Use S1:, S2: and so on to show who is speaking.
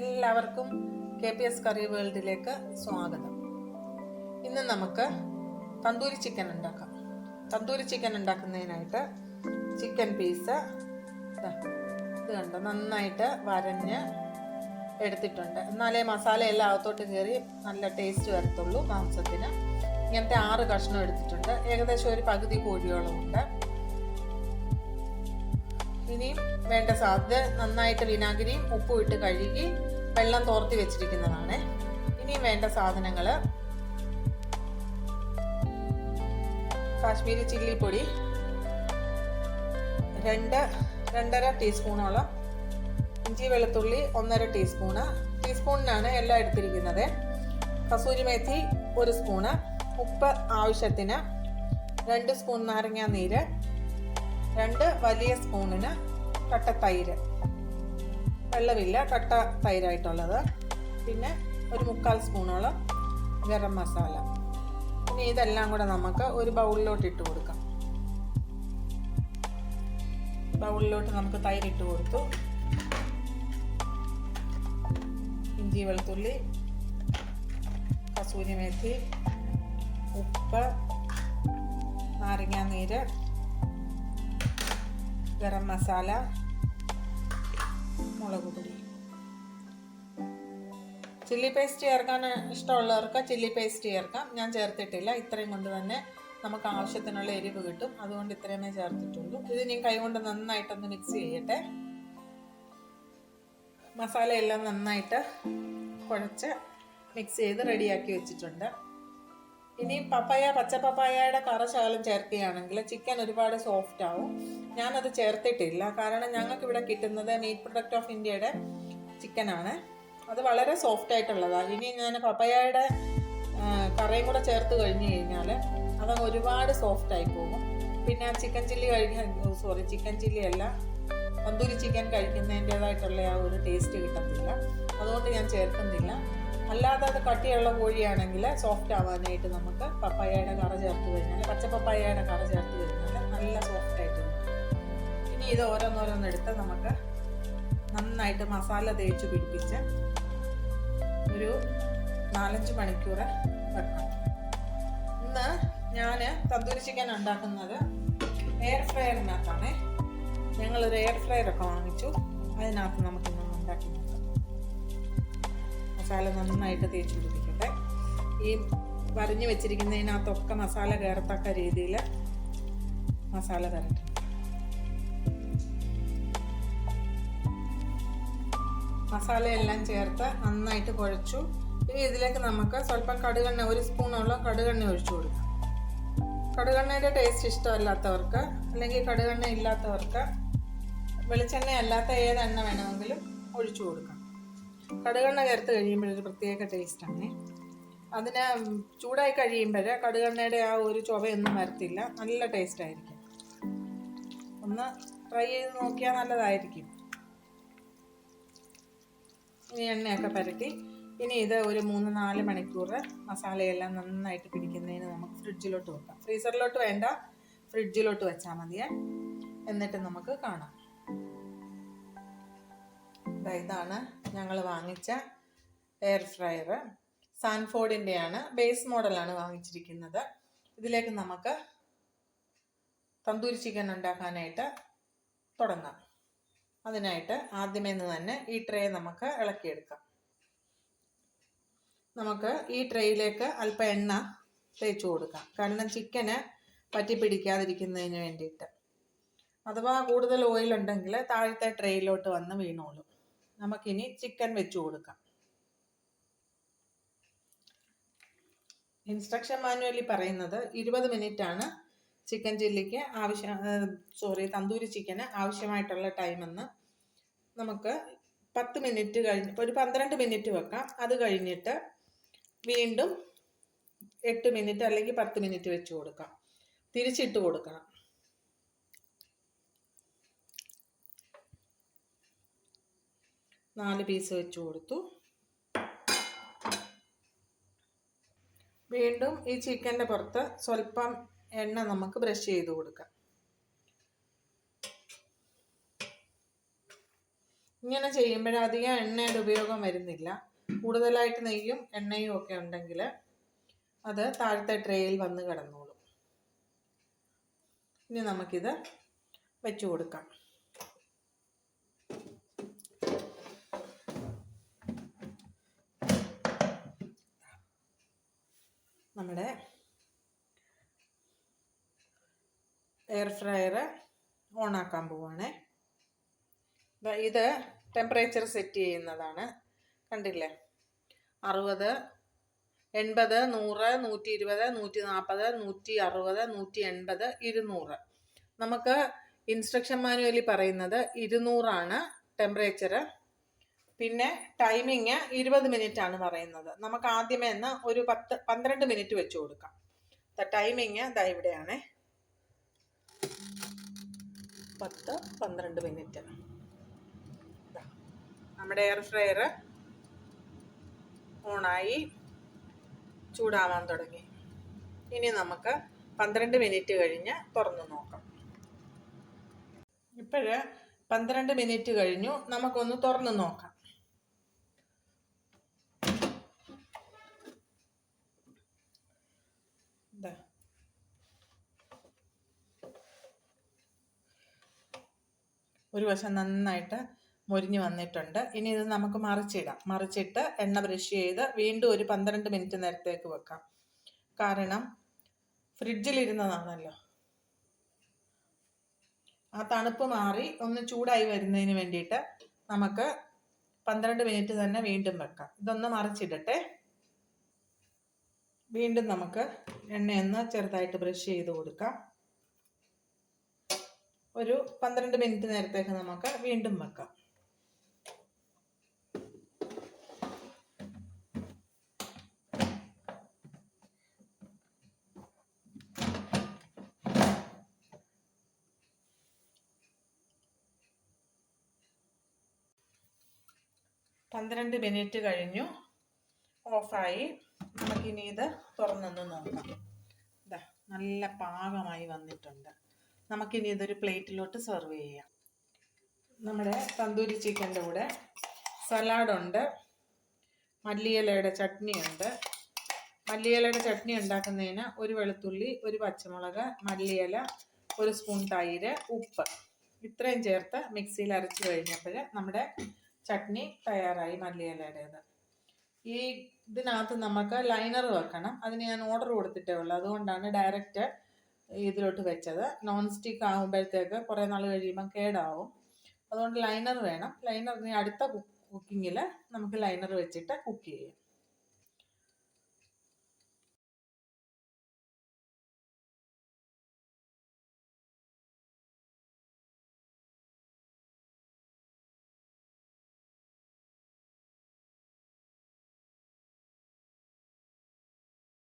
S1: എല്ലാവർക്കും K P S കറി വേൾഡിലേക്ക് സ്വാഗതം. ഇന്ന് നമുക്ക് തന്തൂരി ചിക്കൻ ഉണ്ടാക്കാം. തന്തൂരി ചിക്കൻ ഉണ്ടാക്കുന്നതിനായിട്ട് ചിക്കൻ പീസ് ഇത് കണ്ടോ? നന്നായിട്ട് വരഞ്ഞ് എടുത്തിട്ടുണ്ട്. എന്നാലേ മസാല എല്ലാം അകത്തോട്ട് കയറി നല്ല ടേസ്റ്റ് വരത്തുള്ളൂ മാംസത്തിന്. ഇങ്ങനത്തെ ആറ് കഷ്ണം എടുത്തിട്ടുണ്ട്. ഏകദേശം ഒരു പകുതി കോഴിയോളം ഉണ്ട്. ഇനിയും വേണ്ട സാധ്യത നന്നായിട്ട് വിനാഗിരിയും ഉപ്പും ഇട്ട് കഴുകി വെള്ളം തോർത്തി വെച്ചിരിക്കുന്നതാണ്. ഇനിയും വേണ്ട സാധനങ്ങൾ കാശ്മീരി ചില്ലി പൊടി രണ്ട് രണ്ടര ടീസ്പൂണോളം ഇഞ്ചി വെളുത്തുള്ളി ഒന്നര ടീസ്പൂണ്. ടീസ്പൂണിനാണ് എല്ലാം എടുത്തിരിക്കുന്നത്. കസൂരി മേത്തി ഒരു സ്പൂണ്. ഉപ്പ് ആവശ്യത്തിന് രണ്ട് സ്പൂൺ നാരങ്ങാ നീര് രണ്ട് വലിയ സ്പൂണിന് കട്ട തൈര്. വെള്ളമില്ല കട്ട തൈരായിട്ടുള്ളത് പിന്നെ ഒരു മുക്കാൽ സ്പൂണോളം ഗരം മസാല. ഇനി ഇതെല്ലാം കൂടെ നമുക്ക് ഒരു ബൗളിലോട്ട് ഇട്ട് കൊടുക്കാം. ബൗളിലോട്ട് നമുക്ക് തൈര് ഇട്ട് കൊടുത്തു. ഇഞ്ചി വെളുത്തുള്ളി കസൂരി മേത്തി ഉപ്പ് നാരങ്ങാനീര് ഗരം മസാല മുളക് പൊടി. ചില്ലി പേസ്റ്റ് ചേർക്കാൻ ഇഷ്ടമുള്ളവർക്ക് ചില്ലി പേസ്റ്റ് ചേർക്കാം. ഞാൻ ചേർത്തിട്ടില്ല. ഇത്രയും കൊണ്ട് തന്നെ നമുക്ക് ആവശ്യത്തിനുള്ള എരിവ് കിട്ടും. അതുകൊണ്ട് ഇത്രയുമേ ചേർത്തിട്ടുള്ളൂ. ഇത് ഞാൻ കൈകൊണ്ട് നന്നായിട്ടൊന്ന് മിക്സ് ചെയ്യട്ടെ. മസാലയെല്ലാം നന്നായിട്ട് കുഴച്ച് മിക്സ് ചെയ്ത് റെഡിയാക്കി വെച്ചിട്ടുണ്ട്. ഇനി പപ്പായ പച്ച പപ്പായയുടെ കറ ശകലം ചേർക്കുകയാണെങ്കിൽ ചിക്കൻ ഒരുപാട് സോഫ്റ്റ് ആവും. ഞാനത് ചേർത്തിട്ടില്ല. കാരണം ഞങ്ങൾക്ക് ഇവിടെ കിട്ടുന്നത് മീറ്റ് പ്രൊഡക്റ്റ് ഓഫ് ഇന്ത്യയുടെ ചിക്കനാണ് അത് വളരെ സോഫ്റ്റ് ആയിട്ടുള്ളതാണ് ഇനി ഞാൻ പപ്പായയുടെ കറയും കൂടെ ചേർത്ത് കഴിഞ്ഞ് കഴിഞ്ഞാൽ അത് ഒരുപാട് സോഫ്റ്റ് ആയി പോകും. പിന്നെ ചിക്കൻ ചില്ലി കഴിക്കാൻ സോറി ചിക്കൻ ചില്ലി അല്ല തന്തൂരി ചിക്കൻ കഴിക്കുന്നതിന്റെതായിട്ടുള്ള ആ ഒരു ടേസ്റ്റ് കിട്ടത്തില്ല. അതുകൊണ്ട് ഞാൻ ചേർക്കുന്നില്ല. അല്ലാതെ അത് കട്ടിയുള്ള കോഴിയാണെങ്കിൽ സോഫ്റ്റ് ആവാനായിട്ട് നമുക്ക് പപ്പായയുടെ കറ ചേർത്ത് കഴിഞ്ഞാൽ പച്ച പപ്പായയുടെ കറ ചേർത്ത് കഴിഞ്ഞാൽ നല്ല സോഫ്റ്റ് ആയിട്ട് ഇനി ഇത് ഓരോന്നോരോന്നെടുത്ത് നമുക്ക് നന്നായിട്ട് മസാല തേച്ച് പിടിപ്പിച്ച് ഒരു നാലഞ്ച് മണിക്കൂർ വെക്കണം. ഇന്ന് ഞാൻ തന്തൂരി ചിക്കൻ ഉണ്ടാക്കുന്നത് എയർ ഫ്രയറിനകത്താണേ ഞങ്ങളൊരു എയർ ഫ്രയറൊക്കെ വാങ്ങിച്ചു. അതിനകത്ത് നമുക്ക് ഇന്ന് ഉണ്ടാക്കി മസാല നന്നായിട്ട് തേച്ച് പിടിപ്പിക്കട്ടെ ഈ വരഞ്ഞു വെച്ചിരിക്കുന്നതിനകത്തൊക്കെ മസാല കയറത്തക്ക രീതിയിൽ മസാല തരട്ടെ. മസാലയെല്ലാം ചേർത്ത് നന്നായിട്ട് കുഴച്ചു. ഇനി ഇതിലേക്ക് നമുക്ക് സ്വല്പം കടുകെണ്ണ ഒരു സ്പൂണോളം കടുകെണ്ണ ഒഴിച്ചു കൊടുക്കാം. കടുകെണ്ണയുടെ ടേസ്റ്റ് ഇഷ്ടമല്ലാത്തവർക്ക് അല്ലെങ്കിൽ കടുകെണ്ണ ഇല്ലാത്തവർക്ക് വെളിച്ചെണ്ണ അല്ലാത്ത ഏതെണ്ണ വേണമെങ്കിലും ഒഴിച്ചു കൊടുക്കാം. കടുകെണ്ണ ചേർത്ത് കഴിയുമ്പോൾ ഒരു പ്രത്യേക ടേസ്റ്റാണ് അതിന് ചൂടായി കഴിയുമ്പോൾ കടുകെണ്ണയുടെ ആ ഒരു ചുവയൊന്നും വരത്തില്ല. നല്ല ടേസ്റ്റ് ആയിരിക്കും. ഒന്ന് ട്രൈ ചെയ്ത് നോക്കിയാൽ നല്ലതായിരിക്കും. ഇനി എണ്ണയൊക്കെ പരട്ടി ഇനി ഇത് ഒരു മൂന്ന് നാല് മണിക്കൂർ മസാലയെല്ലാം നന്നായിട്ട് പിടിക്കുന്നതിന് നമുക്ക് ഫ്രിഡ്ജിലോട്ട് വെക്കാം. ഫ്രീസറിലോട്ട് വേണ്ട ഫ്രിഡ്ജിലോട്ട് വെച്ചാൽ മതിയേ. എന്നിട്ട് നമുക്ക് കാണാം. ഇതാണ് ഞങ്ങൾ വാങ്ങിച്ച എയർ ഫ്രയർ സാൻഫോർഡിന്റെയാണ് ബേസ് മോഡലാണ് വാങ്ങിച്ചിരിക്കുന്നത്. ഇതിലേക്ക് നമുക്ക് തന്തൂരി ചിക്കൻ ഉണ്ടാക്കാനായിട്ട് തുടങ്ങാം. അതിനായിട്ട് ആദ്യമേ തന്നെ ഈ ട്രേ നമുക്ക് ഇളക്കിയെടുക്കാം. നമുക്ക് ഈ ട്രേയിലേക്ക് അല്പം എണ്ണ തേച്ചു കൊടുക്കാം. കാരണം ചിക്കന് പറ്റി പിടിക്കാതിരിക്കുന്നതിന് വേണ്ടിയിട്ട്. അഥവാ കൂടുതൽ ഓയിൽ ഉണ്ടെങ്കിൽ താഴത്തെ ട്രേയിലോട്ട് വന്ന് വീണോളും. നമുക്കിനി ചിക്കൻ വെച്ചു കൊടുക്കാം. ഇൻസ്ട്രക്ഷൻ മാനുവലി പറയുന്നത് ഇരുപത് മിനിറ്റ് ആണ് ചിക്കൻ ചില്ലിക്ക് ആവശ്യ സോറി തന്തൂരി ചിക്കന് ആവശ്യമായിട്ടുള്ള ടൈമെന്ന് നമുക്ക് പത്ത് മിനിറ്റ് കഴിഞ്ഞ് ഒരു പന്ത്രണ്ട് മിനിറ്റ് വെക്കാം. അത് കഴിഞ്ഞിട്ട് വീണ്ടും എട്ട് മിനിറ്റ് അല്ലെങ്കിൽ പത്ത് മിനിറ്റ് വെച്ച് കൊടുക്കാം. തിരിച്ചിട്ട് കൊടുക്കണം. നാല് പീസ് വെച്ച് കൊടുത്തു. വീണ്ടും ഈ ചിക്കന്റെ പുറത്ത് സ്വല്പം എണ്ണ നമുക്ക് ബ്രഷ് ചെയ്ത് കൊടുക്കാം. ഇങ്ങനെ ചെയ്യുമ്പോൾ അധികം എണ്ണയുടെ ഉപയോഗം വരുന്നില്ല. കൂടുതലായിട്ട് നെയ്യും എണ്ണയും ഒക്കെ ഉണ്ടെങ്കിൽ അത് താഴത്തെ ട്രേയിൽ വന്ന് കിടന്നോളും. ഇനി നമുക്കിത് വെച്ചു കൊടുക്കാം. നമ്മുടെ എയർ ഫ്രയർ ഓണാക്കാൻ പോവാണേ. ഇത് ടെമ്പറേച്ചർ സെറ്റ് ചെയ്യുന്നതാണ്. കണ്ടില്ലേ? അറുപത് എൺപത് നൂറ് നൂറ്റി ഇരുപത് നൂറ്റി നാൽപ്പത് നൂറ്റി അറുപത് നൂറ്റി എൺപത് ഇരുന്നൂറ്. നമുക്ക് ഇൻസ്ട്രക്ഷൻ മാനുവലി പറയുന്നത് ഇരുന്നൂറാണ് ടെമ്പറേച്ചർ പിന്നെ ടൈമിങ് ഇരുപത് മിനിറ്റ് ആണ് പറയുന്നത്. നമുക്ക് ആദ്യമേ എന്ന് ഒരു പത്ത് പന്ത്രണ്ട് മിനിറ്റ് വെച്ച് കൊടുക്കാം. ടൈമിങ് ദാ ഇവിടെയാണ്. പത്ത് പന്ത്രണ്ട് മിനിറ്റ്. നമ്മുടെ എയർ ഫ്രയർ ഓണായി ചൂടാവാൻ തുടങ്ങി. ഇനി നമുക്ക് പന്ത്രണ്ട് മിനിറ്റ് കഴിഞ്ഞ് തുറന്നു നോക്കാം. ഇപ്പോഴ് പന്ത്രണ്ട് മിനിറ്റ് കഴിഞ്ഞു നമുക്കൊന്ന് തുറന്നു നോക്കാം ദാ. ഒരു വശം നന്നായിട്ട് മൊരിഞ്ഞു വന്നിട്ടുണ്ട്. ഇനി ഇത് നമുക്ക് മറിച്ചിടാം. മറിച്ചിട്ട് എണ്ണ ബ്രഷ് ചെയ്ത് വീണ്ടും ഒരു പന്ത്രണ്ട് മിനിറ്റ് നേരത്തേക്ക് വെക്കാം. കാരണം ഫ്രിഡ്ജിലിരുന്നതാണല്ലോ. ആ തണുപ്പ് മാറി ഒന്ന് ചൂടായി വരുന്നതിന് വേണ്ടിയിട്ട് നമുക്ക് പന്ത്രണ്ട് മിനിറ്റ് തന്നെ വീണ്ടും വെക്കാം. ഇതൊന്ന് മറിച്ചിടട്ടെ. വീണ്ടും നമുക്ക് എണ്ണയൊന്ന് ചെറുതായിട്ട് ബ്രഷ് ചെയ്ത് കൊടുക്കാം. ഒരു പന്ത്രണ്ട് മിനിറ്റ് നേരത്തേക്ക് നമുക്ക് വീണ്ടും വെക്കാം. പന്ത്രണ്ട് മിനിറ്റ് കഴിഞ്ഞു. ഓഫായി. നമുക്കിനി ഇത് തുറന്നൊന്ന് നോക്കാം. ഇതാ നല്ല പാകമായി വന്നിട്ടുണ്ട്. നമുക്കിനി ഇതൊരു പ്ലേറ്റിലോട്ട് സെർവ് ചെയ്യാം. നമ്മുടെ തന്തൂരി ചിക്കന്റെ കൂടെ സലാഡുണ്ട് മല്ലിയിലയുടെ ചട്നിയുണ്ട്. മല്ലിയിലയുടെ ചട്നി ഉണ്ടാക്കുന്നതിന് ഒരു വെളുത്തുള്ളി ഒരു പച്ചമുളക് മല്ലിയില ഒരു സ്പൂൺ തൈര് ഉപ്പ്. ഇത്രയും ചേർത്ത് മിക്സിയിൽ അരച്ച് കഴിഞ്ഞപ്പോൾ നമ്മുടെ ചട്നി തയ്യാറായി മല്ലിയിലയുടേത്. ഈ ഇതിനകത്ത് നമുക്ക് ലൈനർ വെക്കണം. അതിന് ഞാൻ ഓർഡർ കൊടുത്തിട്ടേ ഉള്ളൂ. അതുകൊണ്ടാണ് ഡയറക്റ്റ് ഇതിലോട്ട് വെച്ചത്. നോൺ സ്റ്റിക്ക് ആകുമ്പോഴത്തേക്ക് കുറേ നാൾ കഴിയുമ്പം കേടാവും. അതുകൊണ്ട് ലൈനർ വേണം. ലൈനർ അടുത്ത കുക്കിങ്ങിൽ നമുക്ക് ലൈനർ വെച്ചിട്ട് കുക്ക് ചെയ്യാം.